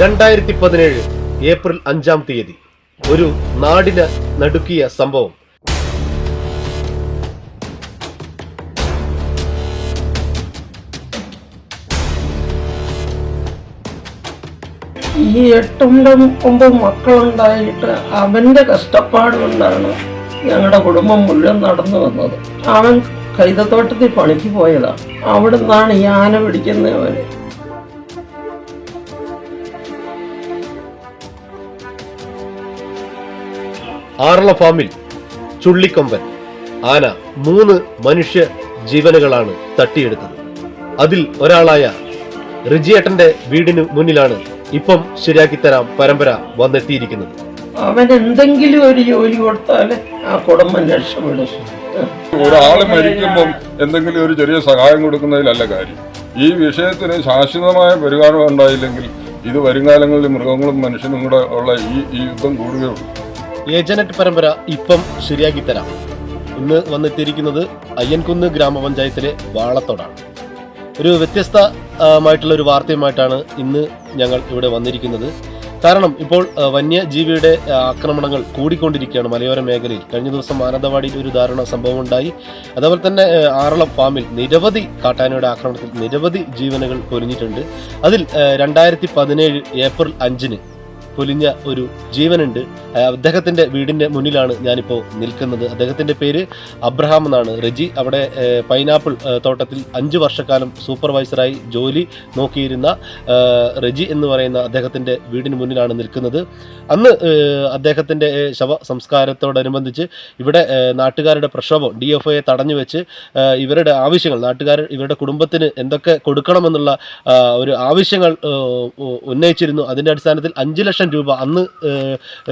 രണ്ടായിരത്തി പതിനേഴ് ഏപ്രിൽ അഞ്ചാം തീയതി. ഒരു നാടിന് നടുക്കിയ സംഭവം. ഈ എട്ടും ഒമ്പത് മക്കളുണ്ടായിട്ട് അവന്റെ കഷ്ടപ്പാട് കൊണ്ടാണ് ഞങ്ങളുടെ കുടുംബം മുഴുവൻ നടന്നു വന്നത്. അവൻ കൈതത്തോട്ടത്തിൽ പണിക്ക് പോയതാണ് അവിടെ നിന്നാണ് ഈ ആന പിടിക്കുന്നവന് ആറള ഫാമിൽ ചുള്ളിക്കൊമ്പൻ ആന മൂന്ന് മനുഷ്യ ജീവനുകളാണ് തട്ടിയെടുത്തത്. അതിൽ ഒരാളായ റിജിയേട്ടന്റെ വീടിന് മുന്നിലാണ് ഇപ്പം ശരിയാക്കി തരാം പരമ്പര വന്നെത്തിയിരിക്കുന്നത്. അവൻ എന്തെങ്കിലും ഒരു ജോലി കൊടുത്താൽ ആ കുടുംബം രക്ഷപ്പെടും. ഒരാൾ മരിക്കുമ്പം എന്തെങ്കിലും ഒരു ചെറിയ സഹായം കൊടുക്കുന്നതിലല്ല കാര്യം. ഈ വിഷയത്തിന് ശാശ്വതമായ പരിഹാരം ഉണ്ടായില്ലെങ്കിൽ ഇത് വരുംകാലങ്ങളിൽ മൃഗങ്ങളും മനുഷ്യനും കൂടെ ഉള്ള ഈ ഈ യുദ്ധം കൂടുകയുള്ളൂ. ഏജനറ്റ് പരമ്പര ഇപ്പം ശരിയാക്കി തരാം ഇന്ന് വന്നെത്തിയിരിക്കുന്നത് അയ്യൻകുന്ന് ഗ്രാമപഞ്ചായത്തിലെ വാളത്തോടാണ്. ഒരു വ്യത്യസ്തമായിട്ടുള്ള ഒരു വാർത്തയുമായിട്ടാണ് ഇന്ന് ഞങ്ങൾ ഇവിടെ വന്നിരിക്കുന്നത്. കാരണം ഇപ്പോൾ വന്യജീവിയുടെ ആക്രമണങ്ങൾ കൂടിക്കൊണ്ടിരിക്കുകയാണ് മലയോര മേഖലയിൽ. കഴിഞ്ഞ ദിവസം മാനന്തവാടിയിൽ ഒരു ദാരുണ സംഭവം ഉണ്ടായി. അതേപോലെ തന്നെ ആറളം ഫാമിൽ നിരവധി കാട്ടാനയുടെ ആക്രമണത്തിൽ നിരവധി ജീവനുകൾ പൊലിഞ്ഞിട്ടുണ്ട്. അതിൽ രണ്ടായിരത്തി പതിനേഴ് ഏപ്രിൽ അഞ്ചിന് പൊലിഞ്ഞ ഒരു ജീവനുണ്ട്. ആ, വീടിന്റെ മുന്നിലാണ് ഞാനിപ്പോൾ നിൽക്കുന്നത്. അദ്ദേഹത്തിന്റെ പേര് അബ്രഹാം എന്നാണ്. റെജി അവിടെ പൈനാപ്പിൾ തോട്ടത്തിൽ അഞ്ച് വർഷക്കാലം സൂപ്പർവൈസറായി ജോലി നോക്കിയിരുന്ന റെജി എന്ന് പറയുന്ന അദ്ദേഹത്തിന്റെ വീടിന് മുന്നിലാണ് നിൽക്കുന്നത്. അന്ന് അദ്ദേഹത്തിന്റെ ശവ സംസ്കാരത്തോടനുബന്ധിച്ച് ഇവിടെ നാട്ടുകാരുടെ പ്രക്ഷോഭം ഡി എഫ് ഐയെ തടഞ്ഞു വെച്ച് ഇവരുടെ ആവശ്യങ്ങൾ നാട്ടുകാർ ഇവരുടെ കുടുംബത്തിന് എന്തൊക്കെ കൊടുക്കണമെന്നുള്ള ഒരു ആവശ്യങ്ങൾ ഉന്നയിച്ചിരുന്നു. അതിന്റെ അടിസ്ഥാനത്തിൽ അഞ്ച് ലക്ഷം രൂപ അന്ന്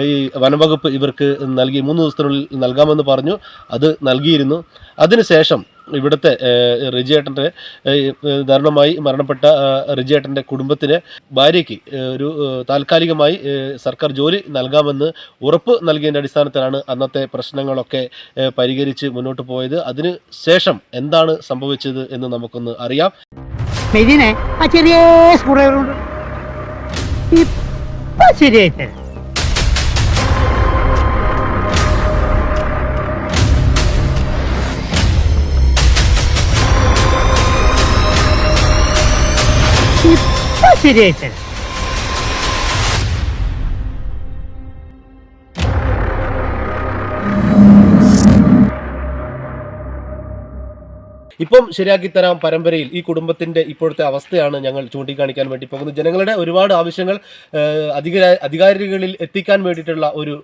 ഈ വനംവകുപ്പ് ഇവർക്ക് നൽകി മൂന്ന് ദിവസത്തിനുള്ളിൽ നൽകാമെന്ന് പറഞ്ഞു. അത് നൽകിയിരുന്നു. അതിനുശേഷം ഇവിടുത്തെ റിജിയേട്ടന്റെ ദാരുണമായി മരണപ്പെട്ട റിജിയേട്ടന്റെ കുടുംബത്തിന് ഭാര്യയ്ക്ക് ഒരു താൽക്കാലികമായി സർക്കാർ ജോലി നൽകാമെന്ന് ഉറപ്പ് നൽകിയതിന്റെ അടിസ്ഥാനത്തിലാണ് അന്നത്തെ പ്രശ്നങ്ങളൊക്കെ പരിഹരിച്ച് മുന്നോട്ട് പോയത്. അതിന് ശേഷം എന്താണ് സംഭവിച്ചത് എന്ന് നമുക്കൊന്ന് അറിയാം. ചെറിയ സ്ക്രൂ ഇപ്പൊ ശരിയായി തരാം ഇപ്പൊ ശരിയാക്കി തരാം പരമ്പരയിൽ ഈ കുടുംബത്തിന്റെ ഇപ്പോഴത്തെ അവസ്ഥയാണ് ഞങ്ങൾ ചൂണ്ടിക്കാണിക്കാൻ വേണ്ടി പോകുന്നത്. ജനങ്ങളുടെ ഒരുപാട് ആവശ്യങ്ങൾ അധികാരികളിൽ എത്തിക്കാൻ വേണ്ടിയിട്ടുള്ള ഒരു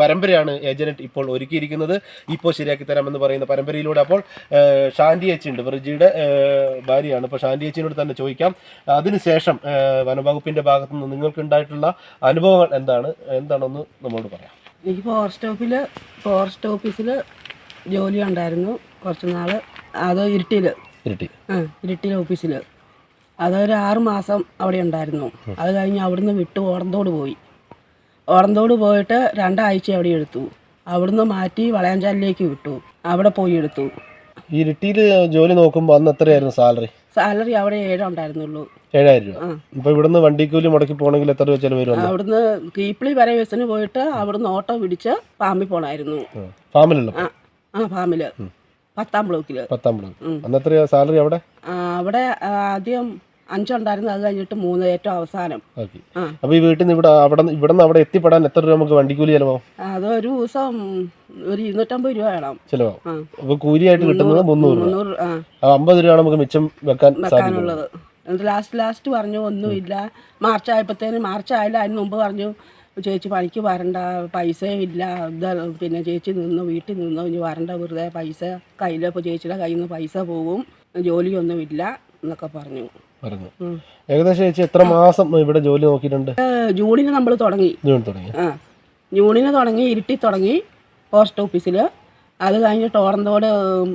പരമ്പരയാണ് ഏജനറ്റ് ഇപ്പോൾ ഒരുക്കിയിരിക്കുന്നത്. ഇപ്പോൾ ശരിയാക്കി തരാം എന്ന് പറയുന്ന പരമ്പരയിലൂടെ അപ്പോൾ ചേച്ചി ഉണ്ട് വെറുജിയുടെ ഭാര്യയാണ്. അപ്പോൾ ഷാന്റി ഏച്ചിനോട് തന്നെ ചോദിക്കാം. അതിനുശേഷം ഏഹ്, വനംവകുപ്പിന്റെ ഭാഗത്ത് നിന്ന് നിങ്ങൾക്ക് ഉണ്ടായിട്ടുള്ള അനുഭവങ്ങൾ എന്താണ്? എന്താണെന്ന് നമ്മളോട് പറയാം. എനിക്ക് ഫോറസ്റ്റ് ഓഫീസിൽ ഫോറസ്റ്റ് ഓഫീസിൽ ജോലി ഉണ്ടായിരുന്നു കുറച്ച് നാൾ അത് ഇരുട്ടിയിൽ ഇരിട്ടി. ആ ഇരുട്ടിയിൽ ഓഫീസിൽ അതൊരു ആറ് മാസം അവിടെ ഉണ്ടായിരുന്നു. അത് കഴിഞ്ഞ് അവിടുന്ന് വിട്ട് ഓടന്തോട് പോയി. ഓടന്തോട് പോയിട്ട് രണ്ടാഴ്ച അവിടെ എടുത്തു അവിടുന്ന് മാറ്റി വളയാഞ്ചാലിലേക്ക് വിട്ടു. അവിടെ പോയി എടുത്തു. ഇരുട്ടിയിൽ ജോലി നോക്കുമ്പോൾ അന്ന് എത്രയായിരുന്നു സാലറി? സാലറി അവിടെ ഏഴുണ്ടായിരുന്നുള്ളൂ ഏഴായിരം രൂപ. ഇപ്പൊ ഇവിടുന്ന് വണ്ടിക്കൂലി മുടക്കി പോകണമെങ്കിൽ എത്ര രൂപ ചെലവ് വരും അവിടുന്ന് കീപ്പിളി വരെ ബസ്സിന് പോയിട്ട് അവിടുന്ന് ഓട്ടോ പിടിച്ച് പാമ്പിൽ പോണായിരുന്നു. ഫാമിലുള്ള ആ ഫാമിൽ പത്താം ബ്ലോക്കിൽ പത്താം ബ്ലോക്ക്. അന്ന് എത്രയാ? സാലറി അവിടെ? അവിടെ ആദ്യം അഞ്ചുണ്ടായിരുന്നു. അത് കഴിഞ്ഞിട്ട് മൂന്ന് ഏറ്റവും അവസാനം. അപ്പൊ ഈ വീട്ടിൽ നിന്ന് ഇവിടെ അവിടെ ഇവിടെ നിന്ന് അവിടെ എത്തിപ്പെടാൻ എത്ര രൂപ നമുക്ക് വണ്ടിക്കൂലി ചെലവാകും? അത് ഒരു ദിവസം ഒരു ഇരുന്നൂറ്റമ്പത് രൂപ വേണം. ചെലവാകും. അപ്പൊ കൂലിയായിട്ട് കിട്ടുന്നത് മുന്നൂറ് രൂപ. അമ്പത് രൂപയാണ് നമുക്ക് മിച്ചം വെക്കാൻ സാധിക്കും വെക്കാനുള്ളത് ലാസ്റ്റ് ലാസ്റ്റ് പറഞ്ഞു ഒന്നുമില്ല. മാർച്ച് ആയപ്പോഴത്തേന് മാർച്ച് ആയാലും അതിന് മുമ്പ് പറഞ്ഞു ചേച്ചി പണിക്ക് വരണ്ട പൈസയും ഇല്ല. ഇത് പിന്നെ ചേച്ചി നിന്ന് വീട്ടിൽ നിന്ന് ഇനി വരണ്ട വെറുതെ പൈസ കയ്യിൽ ഇപ്പോൾ ചേച്ചിയുടെ കയ്യിൽ നിന്ന് പൈസ പോകും ജോലിയൊന്നുമില്ല എന്നൊക്കെ പറഞ്ഞു. പറഞ്ഞു. ഏകദേശം ചേച്ചി എത്ര മാസം ഇവിടെ ജോലി നോക്കിയിട്ടുണ്ട്? ജൂണിന് നമ്മൾ തുടങ്ങി. ജൂൺ തുടങ്ങി. ആ ജൂണിന് തുടങ്ങി ഇരുട്ടി തുടങ്ങി പോസ്റ്റ് ഓഫീസിൽ അത് കഴിഞ്ഞിട്ട് ഓറന്തോട്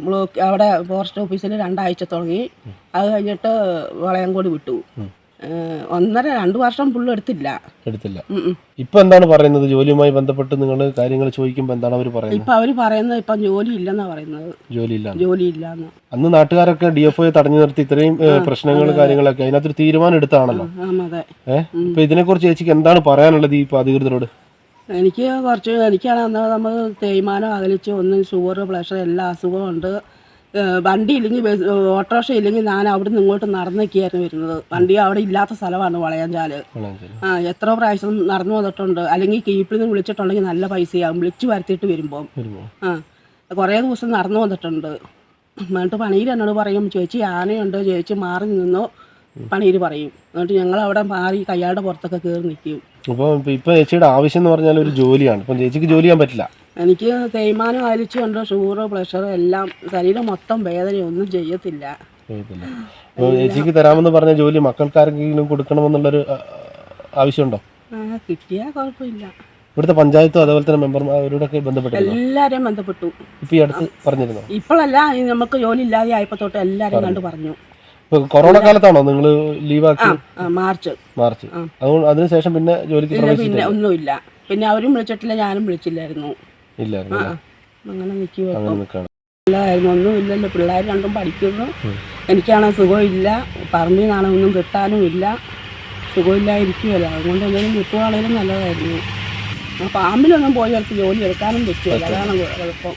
ബ്ലോക്ക് അവിടെ പോസ്റ്റ് ഓഫീസിൽ രണ്ടാഴ്ച തുടങ്ങി. അത് കഴിഞ്ഞിട്ട് വളയംകോട് വിട്ടു. ഏഹ്, ഒന്നര രണ്ടു വർഷം ഫുള്ള് എടുത്തില്ല. എടുത്തില്ല. ഇപ്പൊ എന്താണ് പറയുന്നത്? ജോലിയുമായി ബന്ധപ്പെട്ട് നിങ്ങൾ കാര്യങ്ങൾ ചോദിക്കുമ്പോൾ എന്താണ് അവർ പറയുന്നത്? ഇപ്പൊ അവർ പറയുന്നത് ഇപ്പൊ ജോലി ഇല്ലെന്നാ പറയുന്നത്. ജോലി ഇല്ല ജോലി ഇല്ലാന്ന്. അന്ന് നാട്ടുകാരൊക്കെ ഡി എഫ് ഐ തടഞ്ഞു നിർത്തി ഇത്രയും പ്രശ്നങ്ങൾ കാര്യങ്ങളൊക്കെ അതിനകത്തൊരു തീരുമാനം എടുത്താണല്ലോ. ഇപ്പൊ ഏഹ് ഇപ്പൊ ഇതിനെക്കുറിച്ച് ചേച്ചിക്ക് എന്താണ് പറയാനുള്ളത് ഈ അധികൃതരോട്? എനിക്ക് കുറച്ച് എനിക്കാണ് നമ്മൾ തേയ്മാനം അകലിച്ച് ഒന്നും ഷുഗർ പ്രഷർ എല്ലാ അസുഖവും ഉണ്ട്. വണ്ടി ഇല്ലെങ്കിൽ ബസ് ഓട്ടോറിക്ഷ ഇല്ലെങ്കിൽ ഞാൻ അവിടെ നിന്ന് ഇങ്ങോട്ട് നടന്നൊക്കെയായിരുന്നു വരുന്നത്. വണ്ടി അവിടെ ഇല്ലാത്ത സ്ഥലമാണ് വളയാഞ്ചാൽ. ആ എത്ര പ്രാവശ്യം നടന്നു വന്നിട്ടുണ്ട്. അല്ലെങ്കിൽ കീപ്പിൽ നിന്ന് വിളിച്ചിട്ടുണ്ടെങ്കിൽ നല്ല പൈസയാകും വിളിച്ചു വരുത്തിയിട്ട് വരുമ്പോൾ ആ കുറേ ദിവസം നടന്നു വന്നിട്ടുണ്ട്. എന്നിട്ട് പണിയിൽ എന്നോട് പറയും ചേച്ചി ആനയുണ്ട്. ചേച്ചി മാറി നിന്നോ. പണിയിൽ പറയും. എന്നിട്ട് ഞങ്ങൾ അവിടെ മാറി കയ്യാളുടെ പുറത്തൊക്കെ കയറി നിൽക്കും. അപ്പോൾ ഇപ്പൊ ചേച്ചിയുടെ ആവശ്യം എന്ന് പറഞ്ഞാൽ ഒരു ജോലിയാണ്. ഇപ്പം ചേച്ചിക്ക് ജോലി ചെയ്യാൻ പറ്റില്ല. എനിക്ക് തേയ്മാനം അലിച്ചുകൊണ്ട് ഷുഗർ പ്രഷർ എല്ലാം ശരീരം മൊത്തം വേദന ഒന്നും ചെയ്യത്തില്ല. ചേച്ചിക്ക് തരാമെന്ന് പറഞ്ഞ ജോലി മക്കൾക്കാർക്കെങ്കിലും കൊടുക്കണമെന്നുള്ളൊരു ആവശ്യമുണ്ടോ? ആ, കിട്ടിയാൽ കുഴപ്പമില്ല. ഇവിടുത്തെ പഞ്ചായത്തും അതേപോലെ തന്നെ മെമ്പർമാരോടൊക്കെ ബന്ധപ്പെട്ടു എല്ലാവരെയും ബന്ധപ്പെട്ടു. ഇപ്പൊ ഈ അടുത്ത് പറഞ്ഞിരുന്നോ? ഇപ്പോഴല്ല നമുക്ക് ജോലി ഇല്ലാതെ ആയപ്പോ തൊട്ട് എല്ലാവരെയും കണ്ട് പറഞ്ഞു. കൊറോണ കാലത്താണോ നിങ്ങൾ ലീവാക്കി? മാർച്ച്. മാർച്ച്. അതുകൊണ്ട് അതിനുശേഷം പിന്നെ ജോലിക്ക് പിന്നെ ഒന്നുമില്ല. പിന്നെ അവരും വിളിച്ചിട്ടില്ല ഞാനും വിളിച്ചില്ലായിരുന്നു. അല്ലേ? അങ്ങനെ നിൽക്കുക ഇല്ലായിരുന്നു ഒന്നും ഇല്ലല്ലോ. പിള്ളേർ രണ്ടും പഠിക്കുന്നു. എനിക്കാണെങ്കിൽ സുഖമില്ല. പറമ്പിൽ നിന്നാണ് ഒന്നും കിട്ടാനും ഇല്ല. സുഖമില്ലായിരിക്കുമല്ലോ അതുകൊണ്ട് എന്തെങ്കിലും കിട്ടുവാണെങ്കിലും നല്ലതായിരുന്നു. ആ പാമ്പിലൊന്നും പോയി അവർക്ക് ജോലി എടുക്കാനും പറ്റുമല്ലോ അതാണ് കുഴപ്പം.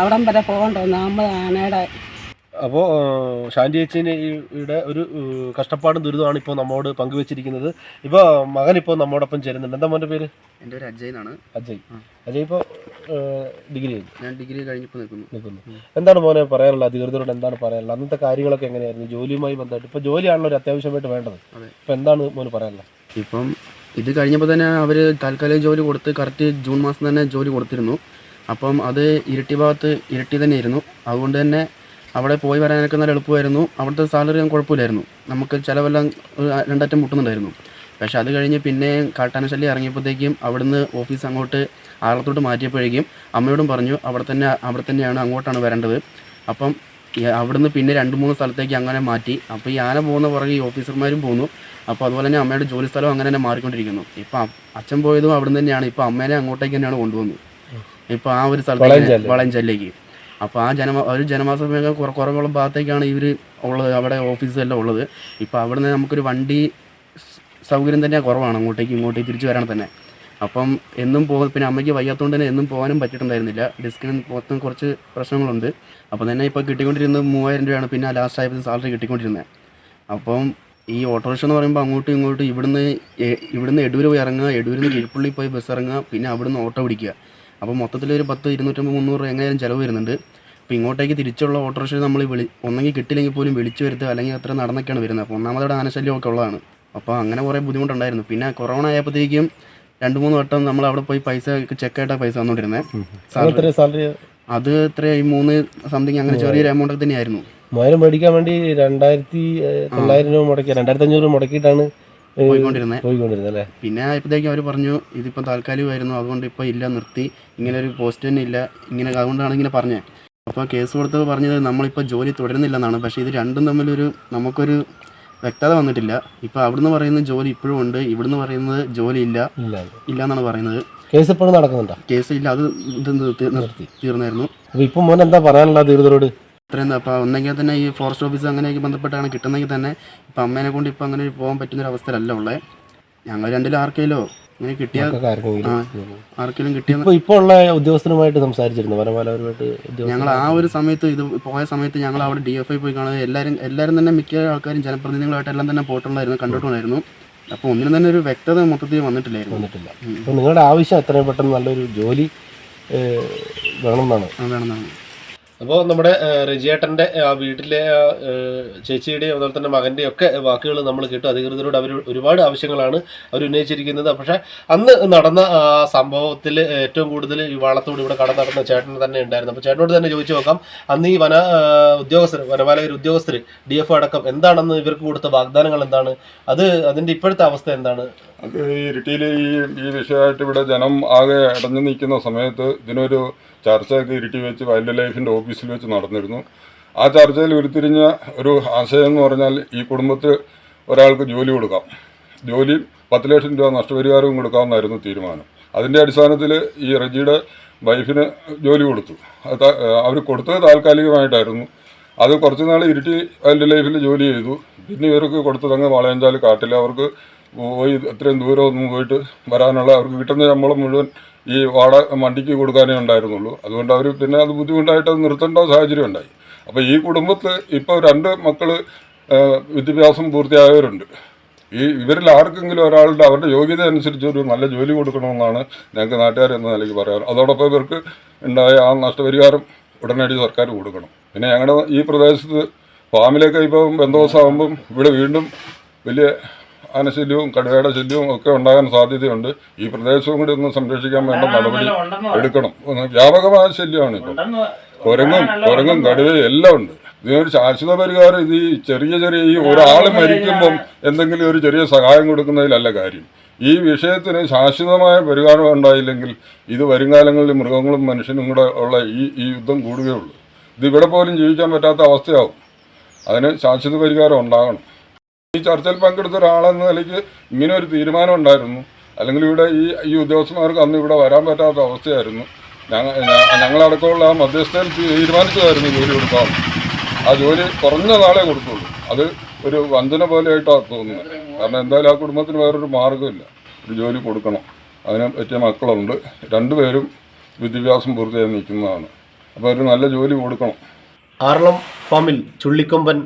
അവിടം വരെ പോകണ്ട. ഒന്നാമത് ആനയുടെ അപ്പോൾ ഷാൻഡി ചേച്ചിയുടെ ഒരു കഷ്ടപ്പാടും ദുരിതമാണ് ഇപ്പോൾ നമ്മോട് പങ്കുവെച്ചിരിക്കുന്നത്. ഇപ്പോൾ മകൻ ഇപ്പോൾ നമ്മോടൊപ്പം ചേരുന്നുണ്ട്. എന്താ മോന്റെ പേര്? എന്റെ പേര് അജയ് എന്നാണ്. അജയ്. അജയ് ഇപ്പോൾ ഡിഗ്രി ഞാൻ ഡിഗ്രി കഴിഞ്ഞിപ്പോൾ നിൽക്കുന്നു. നിൽക്കുന്നു. എന്താണ് മോനെ പറയാനുള്ളത്? അധികൃതരോട് എന്താണ് പറയാനുള്ളത്? അന്നത്തെ കാര്യങ്ങളൊക്കെ എങ്ങനെയായിരുന്നു? ജോലിയുമായി ബന്ധമായിട്ട് ഇപ്പോൾ ജോലിയാണല്ലോ ഒരു അത്യാവശ്യമായിട്ട് വേണ്ടത്. ഇപ്പോൾ എന്താണ് മോന് പറയാനുള്ളത്? ഇപ്പം ഇത് കഴിഞ്ഞപ്പോൾ തന്നെ അവർ താൽക്കാലിക ജോലി കൊടുത്ത് കറക്റ്റ് ജൂൺ മാസം തന്നെ ജോലി കൊടുത്തിരുന്നു. അപ്പം അത് ഇരട്ടി ഭാഗത്ത് ഇരട്ടി തന്നെയായിരുന്നു അതുകൊണ്ട് തന്നെ അവിടെ പോയി വരാനൊക്കെ നല്ല എളുപ്പമായിരുന്നു. അവിടുത്തെ സാലറി കുഴപ്പമില്ലായിരുന്നു. നമുക്ക് ചിലവെല്ലാം രണ്ടറ്റം മുട്ടുന്നുണ്ടായിരുന്നു. പക്ഷെ അത് കഴിഞ്ഞ് പിന്നെ കാട്ടാനശല്യം ഇറങ്ങിയപ്പോഴത്തേക്കും അവിടുന്ന് ഓഫീസ് അങ്ങോട്ട് ആളത്തോട്ട് മാറ്റിയപ്പോഴേക്കും അമ്മയോടും പറഞ്ഞു അവിടെ തന്നെ അവിടെ തന്നെയാണ് അങ്ങോട്ടാണ് വരേണ്ടത്. അപ്പം അവിടുന്ന് പിന്നെ രണ്ട് മൂന്ന് സ്ഥലത്തേക്ക് അങ്ങനെ മാറ്റി. അപ്പോൾ ഈ ആന പോകുന്ന പുറകെ ഈ ഓഫീസർമാരും പോകുന്നു അപ്പോൾ അതുപോലെ തന്നെ അമ്മയുടെ ജോലി സ്ഥലം അങ്ങനെ തന്നെ മാറിക്കൊണ്ടിരിക്കുന്നു. ഇപ്പം അച്ഛൻ പോയതും അവിടെ തന്നെയാണ്. ഇപ്പം അമ്മേനെ അങ്ങോട്ടേക്ക് തന്നെയാണ് കൊണ്ടുവന്നത്. ഇപ്പോൾ ആ ഒരു സ്ഥലത്തേക്ക് വളയഞ്ചേരി. അപ്പോൾ ആ ജനമ ഒരു ജനവാസ മേഖല കുറ കുറവുള്ള ഭാഗത്തേക്കാണ് ഇവർ ഉള്ളത് അവിടെ ഓഫീസെല്ലാം ഉള്ളത്. ഇപ്പോൾ അവിടുന്ന് നമുക്കൊരു വണ്ടി സൗകര്യം തന്നെ കുറവാണ് അങ്ങോട്ടേക്ക് ഇങ്ങോട്ടേക്ക് തിരിച്ചു വരാൻ തന്നെ. അപ്പം എന്നും പോ പിന്നെ അമ്മയ്ക്ക് വയ്യാത്തതുകൊണ്ട് തന്നെ എന്നും പോകാനും പറ്റിയിട്ടുണ്ടായിരുന്നില്ല. ഡിസ്കിന് മൊത്തം കുറച്ച് പ്രശ്നങ്ങളുണ്ട്. അപ്പോൾ തന്നെ ഇപ്പോൾ കിട്ടിക്കൊണ്ടിരുന്നത് മൂവായിരം രൂപയാണ് പിന്നെ ലാസ്റ്റ് ആയപ്പോൾ സാലറി കിട്ടിക്കൊണ്ടിരുന്നത് അപ്പം ഈ ഓട്ടോറിക്ഷ എന്ന് പറയുമ്പോൾ അങ്ങോട്ടും ഇങ്ങോട്ടും ഇവിടുന്ന് ഇവിടുന്ന് എടൂര് പോയി ഇറങ്ങുക എടൂരിൽ നിന്ന് കീഴ്പ്പള്ളി പോയി ബസ് ഇറങ്ങുക പിന്നെ അവിടുന്ന് ഓട്ടോ പിടിക്കുക. അപ്പോൾ മൊത്തത്തിൽ ഒരു പത്ത് ഇരുന്നൂറ്റമ്പത് മുന്നൂറ് രൂപ എങ്ങനെയും ചിലവ് വരുന്നുണ്ട്. അപ്പോൾ ഇങ്ങോട്ടേക്ക് തിരിച്ചുള്ള ഓട്ടോറിക്ഷ നമ്മൾ വിളി ഒന്നെങ്കിൽ കിട്ടില്ലെങ്കിൽ പോലും വിളിച്ചു വരുത്തുക അല്ലെങ്കിൽ അത്ര നടന്നൊക്കെയാണ് വരുന്നത്. അപ്പോൾ ഒന്നാമതോടെ ആനശല്യമൊക്കെ ഉള്ളതാണ്. അപ്പോൾ അങ്ങനെ കുറേ ബുദ്ധിമുട്ടുണ്ടായിരുന്നു. പിന്നെ കൊറോണ ആയപ്പോഴത്തേക്കും രണ്ട് മൂന്ന് വട്ടം നമ്മൾ അവിടെ പോയി പൈസ ചെക്കായിട്ടാണ് പൈസ വന്നുകൊണ്ടിരുന്നത് സാലറി. അത് എത്ര ഈ മൂന്ന് സംതിങ് അങ്ങനെ ചെറിയൊരു എമൗണ്ട് തന്നെയായിരുന്നു. മൂവായിരം മേടിക്കാൻ വേണ്ടി രണ്ടായിരത്തി തൊള്ളായിരം രൂപ മുടക്കി രണ്ടായിരത്തി അഞ്ഞൂറ് രൂപ മുടക്കിയിട്ടാണ് പോയിക്കൊണ്ടിരുന്നത് പോയിക്കൊണ്ടിരുന്നത് അല്ലേ പിന്നെ ഇപ്പോഴത്തേക്കും അവർ പറഞ്ഞു ഇതിപ്പോൾ താൽക്കാലികമായിരുന്നു അതുകൊണ്ട് ഇപ്പോൾ ഇല്ല നിർത്തി. ഇങ്ങനെ ഒരു പോസ്റ്റ് തന്നെ ഇല്ല. ഇങ്ങനെ അതുകൊണ്ടാണ് ഇങ്ങനെ പറഞ്ഞത് അപ്പോൾ കേസ് കൊടുത്തപ്പോൾ പറഞ്ഞത് നമ്മളിപ്പോൾ ജോലി തുടരുന്നില്ലെന്നാണ്. പക്ഷേ ഇത് രണ്ടും തമ്മിലൊരു നമുക്കൊരു വ്യക്തത വന്നിട്ടില്ല. ഇപ്പോൾ അവിടുന്ന് പറയുന്ന ജോലി ഇപ്പോഴും ഉണ്ട്. ഇവിടുന്ന് പറയുന്നത് ജോലി ഇല്ല. ഇല്ല. എന്നാണ് പറയുന്നത്. കേസ് ഇപ്പോഴും നടക്കുന്നുണ്ടോ? കേസ് ഇല്ല. അത് ഇത് നിർത്തി- തീർന്നായിരുന്നു. അപ്പോൾ ഇപ്പം മോൻ എന്താ പറയാനുള്ളത് അധികൃതരോട് ഇത്രയും അപ്പോൾ ഒന്നെങ്കിൽ തന്നെ ഈ ഫോറസ്റ്റ് ഓഫീസ് അങ്ങനെയൊക്കെ ബന്ധപ്പെട്ടാണ് കിട്ടുന്നെങ്കിൽ തന്നെ ഇപ്പം അമ്മേനെ കൊണ്ട് ഇപ്പം അങ്ങനെ പോകാൻ പറ്റുന്ന ഒരു അവസ്ഥയിലല്ല ഉള്ളത് ഞങ്ങൾ രണ്ടിലും ആർക്കെങ്കിലോ ഇങ്ങനെ കിട്ടിയ ആർക്കെങ്കിലും കിട്ടിയ ഇപ്പോൾ ഉള്ള ഉദ്യോഗസ്ഥനുമായിട്ട് സംസാരിച്ചിരുന്നു? വനപാലകരുമായിട്ട് ഞങ്ങൾ ആ ഒരു സമയത്ത് ഇത് പോയ സമയത്ത് ഞങ്ങൾ അവിടെ ഡി എഫ് ഐ പോയി കാണുന്നത് എല്ലാവരും എല്ലാവരും തന്നെ മിക്ക ആൾക്കാരും ജനപ്രതിനിധികളായിട്ട് എല്ലാം തന്നെ പോയിട്ടുണ്ടായിരുന്നു കണ്ടിട്ടുണ്ടായിരുന്നു. അപ്പോൾ ഒന്നിനും തന്നെ ഒരു വ്യക്തത മൊത്തത്തിൽ വന്നിട്ടില്ലായിരുന്നു. വന്നിട്ടില്ല. അപ്പോൾ നിങ്ങളുടെ ആവശ്യം എത്രയും പെട്ടെന്ന് നല്ലൊരു ജോലി വേണമെന്നാണ്. വേണമെന്നാണ്. അപ്പോൾ നമ്മുടെ റിജിയേട്ടന്റെ വീട്ടിലെ ചേച്ചിയുടെയും അതുപോലെ തന്നെ മകന്റെയും ഒക്കെ വാക്കുകൾ നമ്മൾ കേട്ടു. അധികൃതരോട് അവർ ഒരുപാട് ആവശ്യങ്ങളാണ് അവർ ഉന്നയിച്ചിരിക്കുന്നത്. പക്ഷേ അന്ന് നടന്ന ആ സംഭവത്തിൽ ഏറ്റവും കൂടുതൽ ഈ വാളത്തോട് ഇവിടെ കട നടന്ന ചേട്ടൻ തന്നെ ഉണ്ടായിരുന്നു. അപ്പോൾ ചേട്ടനോട് തന്നെ ചോദിച്ചു നോക്കാം. അന്ന് ഈ വന ഉദ്യോഗസ്ഥർ വനപാലകർ ഉദ്യോഗസ്ഥർ ഡി എഫ് അടക്കം എന്താണെന്ന് ഇവർക്ക് കൊടുത്ത വാഗ്ദാനങ്ങൾ എന്താണ്? അത് അതിന്റെ ഇപ്പോഴത്തെ അവസ്ഥ എന്താണ്? അത് ഈ ഇരിട്ടിയിൽ ഈ ഈ വിഷയമായിട്ട് ഇവിടെ ജനം ആകെ അടഞ്ഞു നിൽക്കുന്ന സമയത്ത് ഇതിനൊരു ചർച്ചയൊക്കെ ഇരുട്ടി വെച്ച് വൈൽഡ് ലൈഫിന്റെ ഓഫീസിൽ വെച്ച് നടന്നിരുന്നു. ആ ചർച്ചയിൽ ഉരുത്തിരിഞ്ഞ ഒരു ആശയം എന്ന് പറഞ്ഞാൽ ഈ കുടുംബത്തിൽ ഒരാൾക്ക് ജോലി കൊടുക്കാം. ജോലി പത്ത് ലക്ഷം രൂപ നഷ്ടപരിഹാരവും കൊടുക്കാമെന്നായിരുന്നു തീരുമാനം. അതിന്റെ അടിസ്ഥാനത്തിൽ ഈ റജിയുടെ വൈഫിന് ജോലി കൊടുത്തു. അവർ കൊടുത്തത് താൽക്കാലികമായിട്ടായിരുന്നു. അത് കുറച്ച് നാൾ ഇരുട്ടി വൈൽഡ് ലൈഫിൽ ജോലി ചെയ്തു. പിന്നെ ഇവർക്ക് കൊടുത്തതങ്ങ് വളയഞ്ചാൽ കാട്ടിൽ അവർക്ക് പോയി ഇത്രയും ദൂരമൊന്നും പോയിട്ട് വരാനുള്ള അവർക്ക് കിട്ടുന്ന ശമ്പളം മുഴുവൻ ഈ വാട വണ്ടിക്ക് കൊടുക്കാനേ ഉണ്ടായിരുന്നുള്ളൂ. അതുകൊണ്ട് അവർ പിന്നെ അത് ബുദ്ധിമുട്ടായിട്ട് അത് നിർത്തേണ്ട സാഹചര്യം ഉണ്ടായി. അപ്പോൾ ഈ കുടുംബത്തിൽ ഇപ്പോൾ രണ്ട് മക്കൾ വിദ്യാഭ്യാസം പൂർത്തിയായവരുണ്ട്. ഈ ഇവരിൽ ആർക്കെങ്കിലും ഒരാളുടെ അവരുടെ യോഗ്യത അനുസരിച്ച് ഒരു നല്ല ജോലി കൊടുക്കണമെന്നാണ് ഞങ്ങൾക്ക് നാട്ടുകാർ എന്ന നിലയ്ക്ക് പറയാറ്. അതോടൊപ്പം ഇവർക്ക് ഉണ്ടായ ആ നഷ്ടപരിഹാരം ഉടനടി സർക്കാർ കൊടുക്കണം. പിന്നെ ഞങ്ങളുടെ ഈ പ്രദേശത്ത് ഫാമിലൊക്കെ ഇപ്പം ബന്ധോസാകുമ്പം ഇവിടെ വീണ്ടും വലിയ ആനശല്യവും കടുവയുടെ ശല്യവും ഒക്കെ ഉണ്ടാകാൻ സാധ്യതയുണ്ട്. ഈ പ്രദേശവും കൂടി ഒന്ന് സംരക്ഷിക്കാൻ വേണ്ട നടപടി എടുക്കണം. വ്യാപകമായ ശല്യമാണ് ഇപ്പം കുരങ്ങും കുരങ്ങും കടുവയും എല്ലാം ഉണ്ട്. ഇതിനൊരു ശാശ്വത പരിഹാരം ഇത് ഈ ചെറിയ ചെറിയ ഈ ഒരാൾ മരിക്കുമ്പം എന്തെങ്കിലും ഒരു ചെറിയ സഹായം കൊടുക്കുന്നതിലല്ല കാര്യം. ഈ വിഷയത്തിന് ശാശ്വതമായ പരിഹാരം ഉണ്ടായില്ലെങ്കിൽ ഇത് വരുംകാലങ്ങളിൽ മൃഗങ്ങളും മനുഷ്യനും കൂടെ ഉള്ള ഈ ഈ യുദ്ധം കൂടുകയുള്ളൂ. ഇത് ഇവിടെ പോലും ജീവിക്കാൻ പറ്റാത്ത അവസ്ഥയാവും. അതിന് ശാശ്വത പരിഹാരം ഉണ്ടാകണം. ഈ ചർച്ചയിൽ പങ്കെടുത്ത ഒരാളെന്ന നിലയ്ക്ക് ഇങ്ങനെ ഒരു തീരുമാനം ഉണ്ടായിരുന്നു. അല്ലെങ്കിൽ ഇവിടെ ഈ ഈ ഉദ്യോഗസ്ഥന്മാർക്ക് അന്ന് ഇവിടെ വരാൻ പറ്റാത്ത അവസ്ഥയായിരുന്നു. ഞങ്ങൾ ഞങ്ങളടക്കമുള്ള ആ മധ്യസ്ഥയിൽ തീരുമാനിച്ചതായിരുന്നു ജോലി കൊടുക്കാൻ. ആ ജോലി കുറഞ്ഞ നാളെ കൊടുത്തുള്ളൂ. അത് ഒരു വഞ്ചന പോലെയായിട്ടാണ് തോന്നുന്നത്. കാരണം എന്തായാലും ആ കുടുംബത്തിന് വേറൊരു മാർഗമില്ല. ഒരു ജോലി കൊടുക്കണം. അതിനെ പറ്റിയ മക്കളുണ്ട്. രണ്ടുപേരും വിദ്യാഭ്യാസം പൂർത്തിയായി നിൽക്കുന്നതാണ്. അപ്പോൾ ഒരു നല്ല ജോലി കൊടുക്കണം. ആറളം ഫാമിൽ ചുള്ളിക്കൊമ്പൻ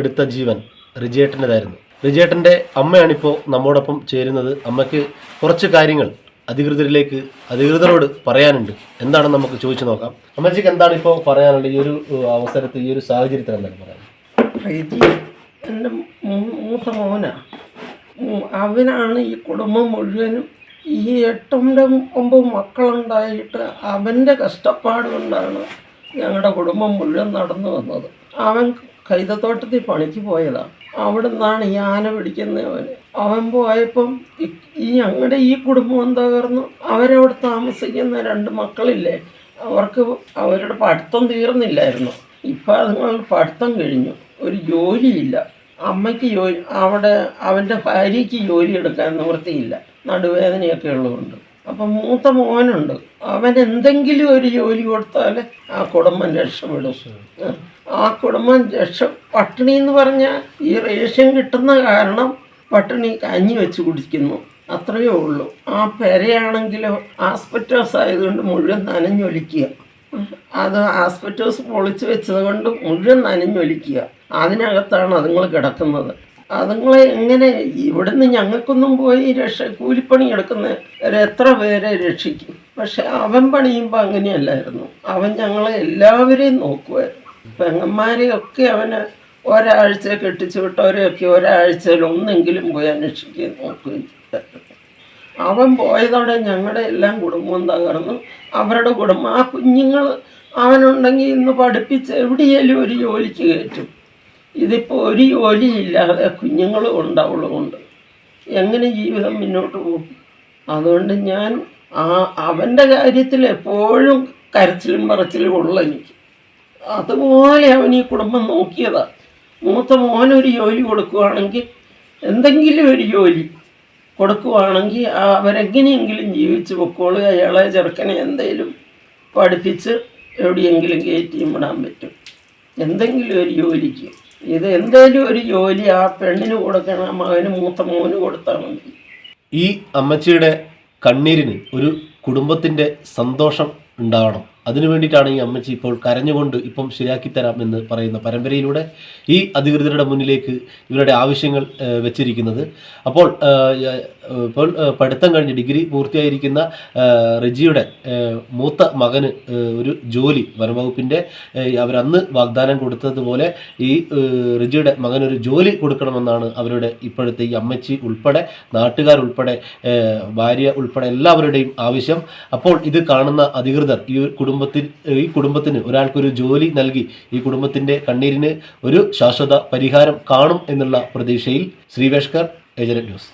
എടുത്ത ജീവൻ. റിജേട്ടന്റെതായിരുന്നു റിജേട്ടന്റെ അമ്മയാണിപ്പോൾ നമ്മോടൊപ്പം ചേരുന്നത്. അമ്മയ്ക്ക് കുറച്ച് കാര്യങ്ങൾ അധികൃതരിലേക്ക് അധികൃതരോട് പറയാനുണ്ട്. എന്താണെന്ന് നമുക്ക് ചോദിച്ചു നോക്കാം. അമ്മച്ചിക്ക് എന്താണ് ഇപ്പോൾ പറയാനുള്ളത്? ഈ ഒരു അവസരത്തിൽ ഈ ഒരു സാഹചര്യത്തിൽ എന്താണ് പറയാൻ പ്രീതി എന്റെ മൂത്ത മോനാ അവനാണ് ഈ കുടുംബം മുഴുവനും ഈ എട്ടൊമ്പത് ഒമ്പത് മക്കളുണ്ടായിട്ട് അവന്റെ കഷ്ടപ്പാട് കൊണ്ടാണ് ഞങ്ങളുടെ കുടുംബം മുഴുവൻ നടന്നു വന്നത്. അവൻ കൈതത്തോട്ടത്തിൽ പണിക്ക് പോയതാണ് അവിടെ നിന്നാണ് ഈ ആന പിടിക്കുന്നവർ അവൻ പോയപ്പം ഈ- ഈ ഞങ്ങളുടെ ഈ കുടുംബം തകർന്നു അവരവിടെ താമസിക്കുന്ന രണ്ട് മക്കളില്ലേ അവർക്ക് അവരുടെ പഠിത്തം തീർന്നില്ലായിരുന്നു. ഇപ്പം അതുങ്ങളുടെ പഠിത്തം കഴിഞ്ഞു. ഒരു ജോലിയില്ല. അമ്മയ്ക്ക് ജോലി അവിടെ അവന്റെ ഭാര്യയ്ക്ക് ജോലി എടുക്കാൻ നിവൃത്തിയില്ല. നടുവേദനയൊക്കെ ഉള്ളതുകൊണ്ട്. അപ്പം മൂത്ത മോനുണ്ട്. അവൻ എന്തെങ്കിലും ഒരു ജോലി കൊടുത്താൽ ആ കുടുംബം രക്ഷപ്പെടും. ആ കുടുംബം രക്ഷ പട്ടിണി എന്ന് പറഞ്ഞാൽ ഈ റേഷൻ കിട്ടുന്ന കാരണം പട്ടിണി കഞ്ഞി വെച്ച് കുടിക്കുന്നു. അത്രയേ ഉള്ളൂ. ആ പെരയാണെങ്കിലോ ആസ്പെറ്റോസ് ആയതുകൊണ്ട് മുഴുവൻ നനഞ്ഞൊലിക്കുക. അത് ആസ്പെറ്റോസ് പൊളിച്ച് വെച്ചത് കൊണ്ട് മുഴുവൻ നനഞ്ഞൊലിക്കുക. അതിനകത്താണ് അതുങ്ങൾ കിടക്കുന്നത്. അതുങ്ങളെ എങ്ങനെ ഇവിടുന്ന് ഞങ്ങൾക്കൊന്നും പോയി രക്ഷ കൂലിപ്പണി എടുക്കുന്ന എത്ര പേരെ രക്ഷിക്കും? പക്ഷെ അവൻ പണിയുമ്പോൾ അങ്ങനെയല്ലായിരുന്നു. അവൻ ഞങ്ങളെ എല്ലാവരെയും നോക്കുമായിരുന്നു പെങ്ങന്മാരെയൊക്കെ അവന് ഒരാഴ്ച കെട്ടിച്ചു വിട്ടവരെയൊക്കെ ഒരാഴ്ചയിൽ ഒന്നെങ്കിലും പോയി അന്വേഷിക്കുകയും നോക്കുകയും. അവൻ പോയതോടെ ഞങ്ങളുടെ എല്ലാം കുടുംബവും തകർന്നു. അവരുടെ കുടുംബം ആ കുഞ്ഞുങ്ങൾ അവനുണ്ടെങ്കിൽ ഇന്ന് പഠിപ്പിച്ച് എവിടെയെങ്കിലും ഒരു ജോലിക്ക് കയറ്റും. ഇതിപ്പോൾ ഒരു ജോലിയില്ലാതെ കുഞ്ഞുങ്ങളും ഉണ്ടാവുള്ളതുകൊണ്ട് എങ്ങനെ ജീവിതം മുന്നോട്ട് പോകും? അതുകൊണ്ട് ഞാൻ ആ അവന്റെ കാര്യത്തിൽ എപ്പോഴും കരച്ചിലും പറച്ചിലും ഉള്ള എനിക്ക്. അതുപോലെ അവൻ ഈ കുടുംബം നോക്കിയതാ. മൂത്ത മോനൊരു ജോലി കൊടുക്കുവാണെങ്കിൽ എന്തെങ്കിലും ഒരു ജോലി കൊടുക്കുവാണെങ്കിൽ അവരെങ്ങനെയെങ്കിലും ജീവിച്ച് പൊക്കോളുക അയാളെ ചെറുക്കനെ എന്തെങ്കിലും പഠിപ്പിച്ച് എവിടെയെങ്കിലും കയറ്റിയും വിടാൻ പറ്റും. എന്തെങ്കിലും ഒരു ജോലിക്ക്. ഇത് എന്തെങ്കിലും ഒരു ജോലി ആ പെണ്ണിന് കൊടുക്കണം ആ മകന് മൂത്ത മോന് കൊടുത്താൽ മതി. ഈ അമ്മച്ചിയുടെ കണ്ണീരിന് ഒരു കുടുംബത്തിന്റെ സന്തോഷം ഉണ്ടാവണം. അതിനു വേണ്ടിയിട്ടാണ് ഈ അമ്മച്ചി ഇപ്പോൾ കരഞ്ഞുകൊണ്ട് ഇപ്പം ശരിയാക്കി തരാം എന്ന് പറയുന്ന പരമ്പരയിലൂടെ ഈ അധികൃതരുടെ മുന്നിലേക്ക് ഇവരുടെ ആവശ്യങ്ങൾ വെച്ചിരിക്കുന്നത്. അപ്പോൾ ഇപ്പോൾ പഠിത്തം കഴിഞ്ഞ് ഡിഗ്രി പൂർത്തിയായിരിക്കുന്ന റിജിയുടെ മൂത്ത മകന് ഒരു ജോലി വനംവകുപ്പിന്റെ അവരന്ന് വാഗ്ദാനം കൊടുത്തതുപോലെ ഈ റിജിയുടെ മകനൊരു ജോലി കൊടുക്കണമെന്നാണ് അവരുടെ ഇപ്പോഴത്തെ ഈ അമ്മച്ചി ഉൾപ്പെടെ നാട്ടുകാരുൾപ്പെടെ ഭാര്യ ഉൾപ്പെടെ എല്ലാവരുടെയും ആവശ്യം. അപ്പോൾ ഇത് കാണുന്ന അധികൃതർ ഈ ഒരു കുടുംബത്തിൽ ഈ കുടുംബത്തിന് ഒരാൾക്കൊരു ജോലി നൽകി ഈ കുടുംബത്തിന്റെ കണ്ണീരിന് ഒരു ശാശ്വത പരിഹാരം കാണും എന്നുള്ള പ്രതീക്ഷയിൽ ശ്രീവേഷ്കർ ഏജന്റ് ന്യൂസ്.